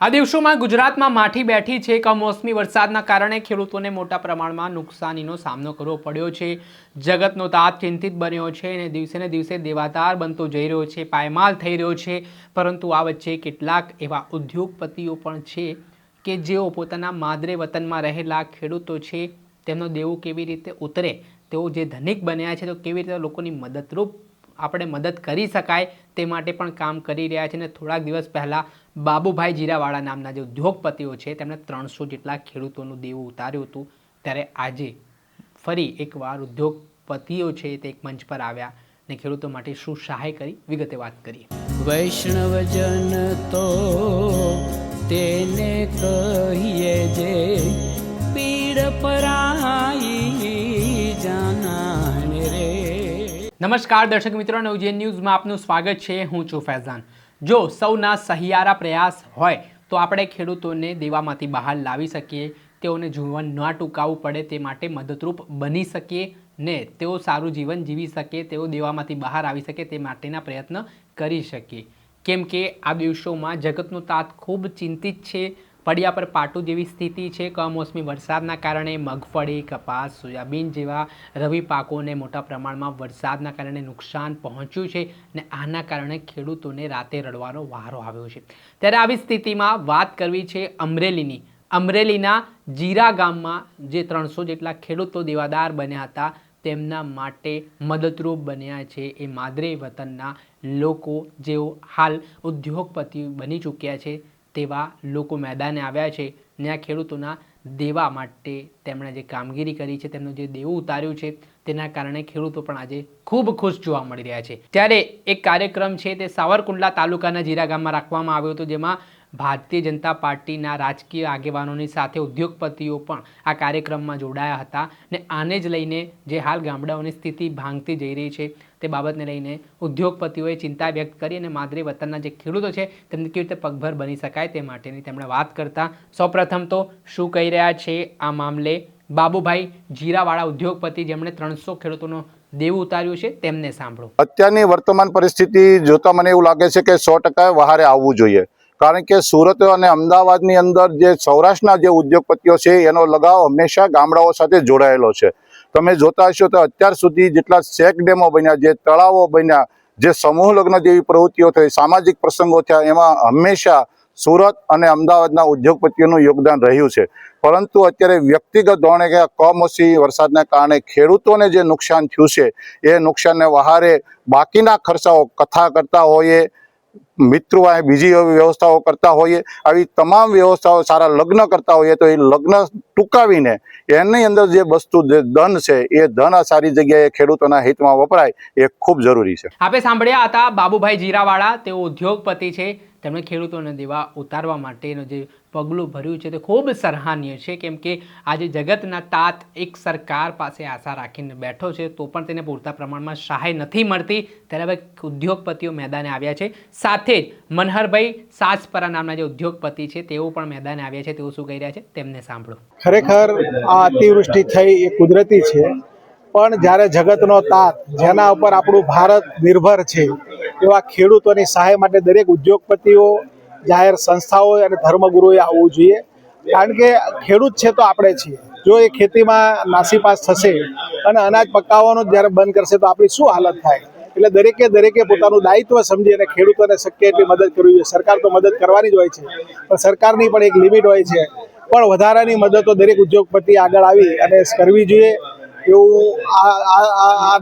આ દિવસોમાં ગુજરાતમાં માઠી બેઠી છે. કમોસમી વરસાદના કારણે ખેડૂતોને મોટા પ્રમાણમાં નુકસાનીનો સામનો કરવો પડ્યો છે. જગતનો તાપ ચિંતિત બન્યો છે અને દિવસે ને દિવસે દેવાદાર બનતો જઈ રહ્યો છે, પાયમાલ થઈ રહ્યો છે. પરંતુ આ વચ્ચે કેટલાક એવા ઉદ્યોગપતિઓ પણ છે કે જેઓ પોતાના માદરે વતનમાં રહેલા ખેડૂતો છે. તેમનો દેવું કેવી રીતે ઉતરે? તેઓ જે ધનિક બન્યા છે તો કેવી રીતે લોકોની મદદરૂપ આપણે મદદ કરી શકાય તે માટે પણ કામ કરી રહ્યા છે અને થોડાક દિવસ પહેલાં બાબુભાઈ જીરાવાળા નામના જે ઉદ્યોગપતિઓ છે તેમણે ત્રણસો જેટલા ખેડૂતોનું દેવું ઉતાર્યું હતું. ત્યારે આજે ફરી એકવાર ઉદ્યોગપતિઓ છે તે એક મંચ પર આવ્યા અને ખેડૂતો માટે શું સહાય કરી વિગતે વાત કરીએ. વૈષ્ણવજન તો તેને કહીએ જે નમસ્કાર, દર્શક મિત્રો નવજીવન ન્યૂઝમાં આપનું સ્વાગત છે. હું છું ફૈઝાન. જો સૌના સહિયારા પ્રયાસ હોય, તો આપણે ખેડૂતોને દેવામાંથી બહાર લાવી શકીએ, તેઓને જીવન ન ટૂંકાવવું પડે, તે માટે મદદરૂપ બની શકીએ ને તેઓ સારું જીવન જીવી શકે, તેઓ દેવામાંથી બહાર આવી શકે તે માટેના પ્રયત્ન કરી શકીએ. કેમ કે આ દિવસોમાં જગતનો તાત ખૂબ ચિંતિત છે પડ્યા પર પાટું જેવી સ્થિતિ છે. કમોસમી વરસાદના કારણે મગફળી, કપાસ, સોયાબીન જેવા રવિ પાકોને મોટા પ્રમાણમાં વરસાદના કારણે નુકસાન પહોંચ્યું છે અને આના કારણે ખેડૂતોને રાતે રડવાનો વારો આવ્યો છે. ત્યારે આવી સ્થિતિમાં વાત કરવી છે અમરેલીની. અમરેલીના જીરા ગામમાં જે ત્રણસો જેટલા ખેડૂતો દેવાદાર બન્યા હતા, તેમના માટે મદદરૂપ બન્યા છે એ માદરે વતનના લોકો જેઓ હાલ ઉદ્યોગપતિ બની ચૂક્યા છે. તેવા લોકો મેદાને આવ્યા છે ને આ ખેડૂતોના દેવા માટે તેમણે જે કામગીરી કરી છે, તેમનું જે દેવું ઉતાર્યું છે, તેના કારણે ખેડૂતો પણ આજે ખૂબ ખુશ જોવા મળી રહ્યા છે. ત્યારે એક કાર્યક્રમ છે તે સાવરકુંડલા તાલુકાના જીરા ગામમાં રાખવામાં આવ્યો હતો, જેમાં ભારતીય જનતા પાર્ટીના રાજકીય આગેવાનોની સાથે ઉદ્યોગપતિઓ પણ આ કાર્યક્રમમાં જોડાયા હતા ને આને જ લઈને જે હાલ ગામડાઓની સ્થિતિ ભાંગતી જઈ રહી છે તે બાબતને લઈને ઉદ્યોગપતિઓએ ચિંતા વ્યક્ત કરી અને માદરે વતનના જે ખેડૂતો છે, તેમને કેવી રીતે પગભર બની શકાય તે માટેની તેમણે વાત કરતા. સૌપ્રથમ તો શું કહી રહ્યા છે આ મામલે બાબુભાઈ જીરાવાળા ઉદ્યોગપતિ જેમણે ત્રણસો ખેડૂતોનો દેવું ઉતાર્યું છે, તેમને સાંભળો. અત્યારની વર્તમાન પરિસ્થિતિ જોતા મને એવું લાગે છે કે સો ટકા વહારે આવવું જોઈએ. કારણ કે સુરત અને અમદાવાદની અંદર જે સૌરાષ્ટ્રના જે ઉદ્યોગપતિઓ છે, એનો લગાવ હંમેશા ગામડાઓ સાથે જોડાયેલો છે. તમે જોતા હશો તો અત્યાર સુધી જેટલા શેક ડેમો બન્યા, જે તળાવો બન્યા, જે સમૂહ લગ્ન જેવી પ્રવૃત્તિઓ થઈ, સામાજિક પ્રસંગો થયા, એમાં હંમેશા સુરત અને અમદાવાદના ઉદ્યોગપતિઓનું યોગદાન રહ્યું છે. પરંતુ અત્યારે વ્યક્તિગત ધોરણે કે કમોસમી વરસાદના કારણે ખેડૂતોને જે નુકસાન થયું છે, એ નુકસાનને વહારે બાકીના ખર્ચાઓ કથા કરતા હોઈએ મિત્રો આ બીજી વ્યવસ્થાઓ કરતા હોઈએ, આવી તમામ વ્યવસ્થાઓ સારા લગ્ન કરતા હોઈએ, તો એ લગ્ન ટૂંકાવીને એની અંદર જે વસ્તુ, જે ધન છે, એ ધન સારી જગ્યાએ ખેડૂતોના હિતમાં વપરાય, એ ખૂબ જરૂરી છે. આપણે સાંભળ્યા હતા બાબુભાઈ જીરાવાળા, તેઓ ઉદ્યોગપતિ છે. તેમણે ખેડૂતોને દેવા ઉતારવા માટેનું જે પગલું ભર્યું છે, તે ખૂબ સરાહનીય છે. કેમ કે આજે જગતના તાત એક સરકાર પાસે આશા રાખીને બેઠો છે, તો પણ તેને પૂરતા પ્રમાણમાં સહાય નથી મળતી. ત્યારે હવે ઉદ્યોગપતિઓ મેદાને આવ્યા છે. સાથે જ મનહરભાઈ સાસપરા નામના જે ઉદ્યોગપતિ છે, તેઓ પણ મેદાને આવ્યા છે, તેઓ શું કહી રહ્યા છે, તેમને સાંભળો. ખરેખર આ અતિવૃષ્ટિ થઈ, એ કુદરતી છે, પણ જ્યારે જગતનો તાત, જેના ઉપર આપણું ભારત નિર્ભર છે, એવા ખેડૂતોની સહાય માટે દરેક ઉદ્યોગપતિઓ, જાહેર સંસ્થાઓ અને ધર્મગુરુએ આવવું જોઈએ. કારણ કે ખેડૂત છે તો આપણે છીએ. જો એ ખેતીમાં નાસીપાસ થશે અને અનાજ પકાવવાનું જ્યારે બંધ કરશે, તો આપણી શું હાલત થાય? એટલે દરેકે દરેકે પોતાનું દાયિત્વ સમજી અને ખેડૂતોને શક્ય એટલી મદદ કરવી જોઈએ. સરકાર તો મદદ કરવાની જ હોય છે, પણ સરકારની પણ એક લિમિટ હોય છે. પણ વધારાની મદદ તો દરેક ઉદ્યોગપતિ આગળ આવી અને કરવી જોઈએ એવું આ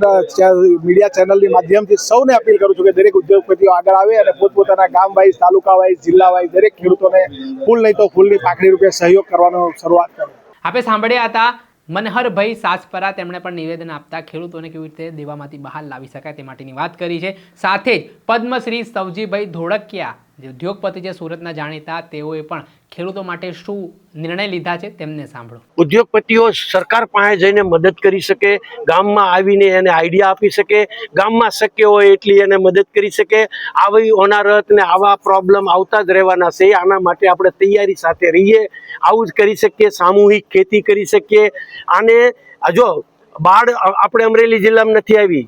મીડિયા ચેનલની માધ્યમથી સૌને અપીલ કરું છું કે દરેક ઉદ્યોગપતિઓ આગળ આવે અને પોતપોતાના ગામ વાઇઝ, તાલુકા વાઇઝ, જિલ્લા વાઇઝ દરેક ખેડૂતોને ફૂલ નહીં તો ફૂલની પાકડી રૂપે સહયોગ કરવાનો શરૂઆત કરે. આપે સાંભળ્યા હતા મનહરભાઈ સાસપરા તેમણે પણ નિવેદન આપતા ખેડૂતોને કેવી રીતે દેવામાંથી બહાર લાવી શકાય તે માટેની વાત કરી છે. સાથે જ પદ્મશ્રી સવજીભાઈ ધોળકિયા જે ઉદ્યોગપતિ છે સુરતના જાણીતા તેઓએ પણ ખેડૂતો માટે શું નિર્ણય લીધા છે તેમને સાંભળો. ઉદ્યોગપતિઓ સરકાર પાસે જઈને મદદ કરી શકે, ગામમાં આવીને એને આઈડિયા આપી શકે, ગામમાં શક્ય હોય એટલી એને મદદ કરી શકે. આવી અનારત ને આવા પ્રોબ્લેમ આવતા જ રહેવાના છે, આના માટે આપણે તૈયારી સાથે રહીએ, આવું જ કરી શકીએ, સામૂહિક ખેતી કરી શકીએ. આને જો, બાળ આપણે અમરેલી જિલ્લામાં નથી આવી.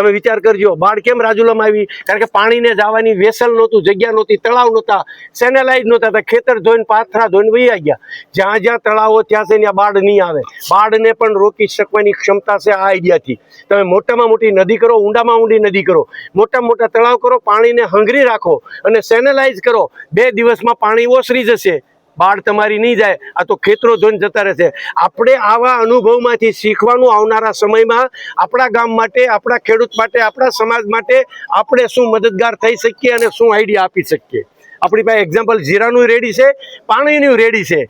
તમે વિચાર કરજો. બાઢ કેમ રાજુલામાં આવી? કારણ કે પાણીને જવાની વેસલ નહોતું, જગ્યા નહોતી, તળાવ નહોતા, સેનેલાઇઝ નહોતા, તો ખેતર ધોઈને, પાથરા ધોઈને વહી ગયા જ્યાં જ્યાં તળાવો ત્યાં છે, ત્યાં બાઢ નહીં આવે. બાળને પણ રોકી શકવાની ક્ષમતા છે આ આઈડિયાથી. તમે મોટામાં મોટી નદી કરો, ઊંડામાં ઊંડી નદી કરો. મોટા મોટા તળાવ કરો, પાણીને હંગરી રાખો અને સેનેલાઇઝ કરો. બે દિવસમાં પાણી ઓસરી જશે. બાળ તમારી નહીં જાય, આ તો ખેતરો ધોઈને જતા રહેશે. આપણે આવા અનુભવમાંથી શીખવાનું આવનારા સમયમાં આપણા ગામ માટે, આપણા ખેડૂત માટે, આપણા સમાજ માટે આપણે શું મદદગાર થઈ શકીએ અને શું આઈડિયા આપી શકીએ. આપણી પાસે એક્ઝામ્પલ જીરાનું રેડી છે, પાણીનું રેડી છે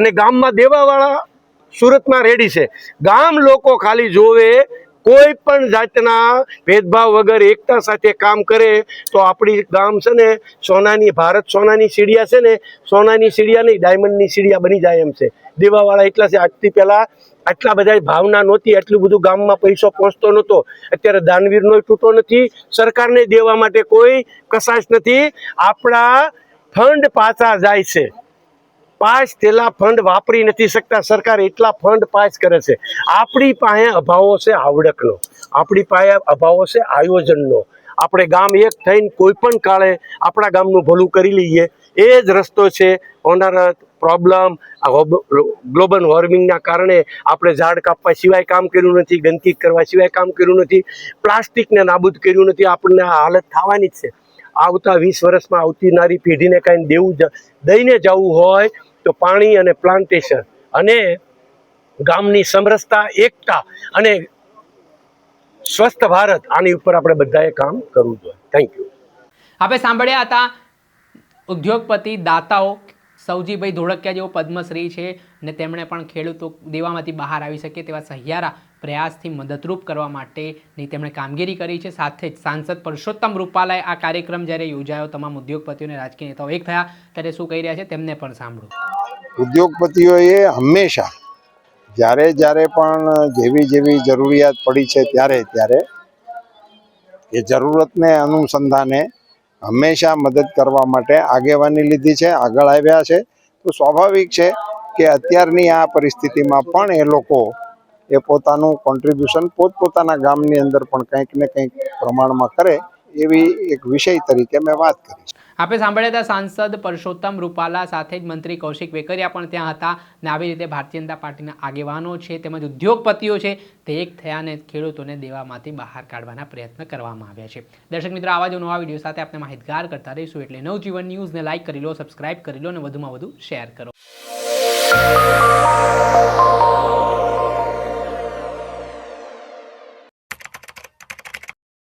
અને ગામમાં દેવાવાળા સુરતમાં રેડી છે. ગામ લોકો ખાલી જોવે કોઈ પણ જાતના ભેદભાવ વગર એકતા સાથે કામ કરે, તો આપણી ગામ છે ને સોનાની, ભારત સોનાની સીડિયા છે ને, સોનાની સીડિયા નહીં, ડાયમંડની સીડિયા બની જાય એમ છે. દેવાવાળા એટલા છે, આજથી પહેલાં આટલા બધા ભાવના નહોતી એટલું બધું ગામમાં પૈસો પહોંચતો નહોતો. અત્યારે દાનવીરનો તૂટો નથી, સરકારને દેવા માટે કોઈ કસાશ નથી. આપણા ફંડ પાછા જાય છે. પાસ થયેલા ફંડ વાપરી નથી શકતા. સરકાર એટલા ફંડ પાસ કરે છે. આપણી પાસે અભાવો છે આવડકનો. આપણી પાસે અભાવો છે આયોજનનો. આપણે ગામ એક થઈને કોઈ પણ કાળે આપણા ગામનું ભલું કરી લઈએ. એ જ રસ્તો છે ઓનરત પ્રોબ્લેમ ગ્લોબલ વોર્મિંગના કારણે આપણે ઝાડ કાપવા સિવાય કામ કર્યું નથી, ગંદકી કરવા સિવાય કામ કર્યું નથી, પ્લાસ્ટિકને નાબૂદ કર્યું નથી, આપણને આ હાલત થવાની જ છે. આવતા વીસ વર્ષમાં આવતીનારી પેઢીને કાંઈ દેવું દઈને જવું હોય તો પાણી અને પ્લાન્ટેશન અને ગામની સમરસતા, એકતા અને સ્વસ્થ ભારત, આની ઉપર આપણે બધાએ કામ કરવું જોઈએ. થેન્ક યુ આપણે સાંભળ્યા હતા ઉદ્યોગપતિ દાતાઓ સૌજીભાઈ ધોળકિયા જેવો પદ્મશ્રી છે ને તેમણે પણ ખેડૂતો દેવામાંથી બહાર આવી શકે તેવા સહિયારા પ્રયાસથી મદદરૂપ કરવા માટેની તેમણે કામગીરી કરી છે. સાથે જ સાંસદ પરસોત્તમ રૂપાલાએ આ કાર્યક્રમ જ્યારે યોજાયો, તમામ ઉદ્યોગપતિઓ અને રાજકીય નેતાઓ એક થયા. ત્યારે શું કહી રહ્યા છે તેમને પણ સાંભળો. ઉદ્યોગપતિઓએ હંમેશા જ્યારે જ્યારે પણ જેવી જેવી જરૂરિયાત પડી છે ત્યારે ત્યારે એ જરૂરતને અનુસંધાને હંમેશા મદદ કરવા માટે આગેવાની લીધી છે, આગળ આવ્યા છે. તો સ્વાભાવિક છે કે અત્યારની આ પરિસ્થિતિમાં પણ એ લોકો એ પોતાનું કોન્ટ્રીબ્યુશન પોતપોતાના ગામની અંદર પણ કંઈક ને કંઈક પ્રમાણમાં કરે એવી એક વિષય તરીકે મેં વાત કરી છે. આપણે સાંભળ્યા હતા સાંસદ પરસોત્તમ રૂપાલા સાથે જ મંત્રી કૌશિક વેકરિયા પણ ત્યાં હતા ને આવી રીતે ભારતીય જનતા પાર્ટીના આગેવાનો છે તેમજ ઉદ્યોગપતિઓ છે તે એક થયાને ખેડૂતોને દેવામાંથી બહાર કાઢવાના પ્રયત્ન કરવામાં આવ્યા છે. દર્શક મિત્રો, આવા જ નવા વીડિયો સાથે આપણે માહિતગાર કરતા રહીશું એટલે નવજીવન ન્યૂઝને લાઇક કરી લો, સબસ્ક્રાઇબ કરી લો અને વધુમાં વધુ શેર કરો.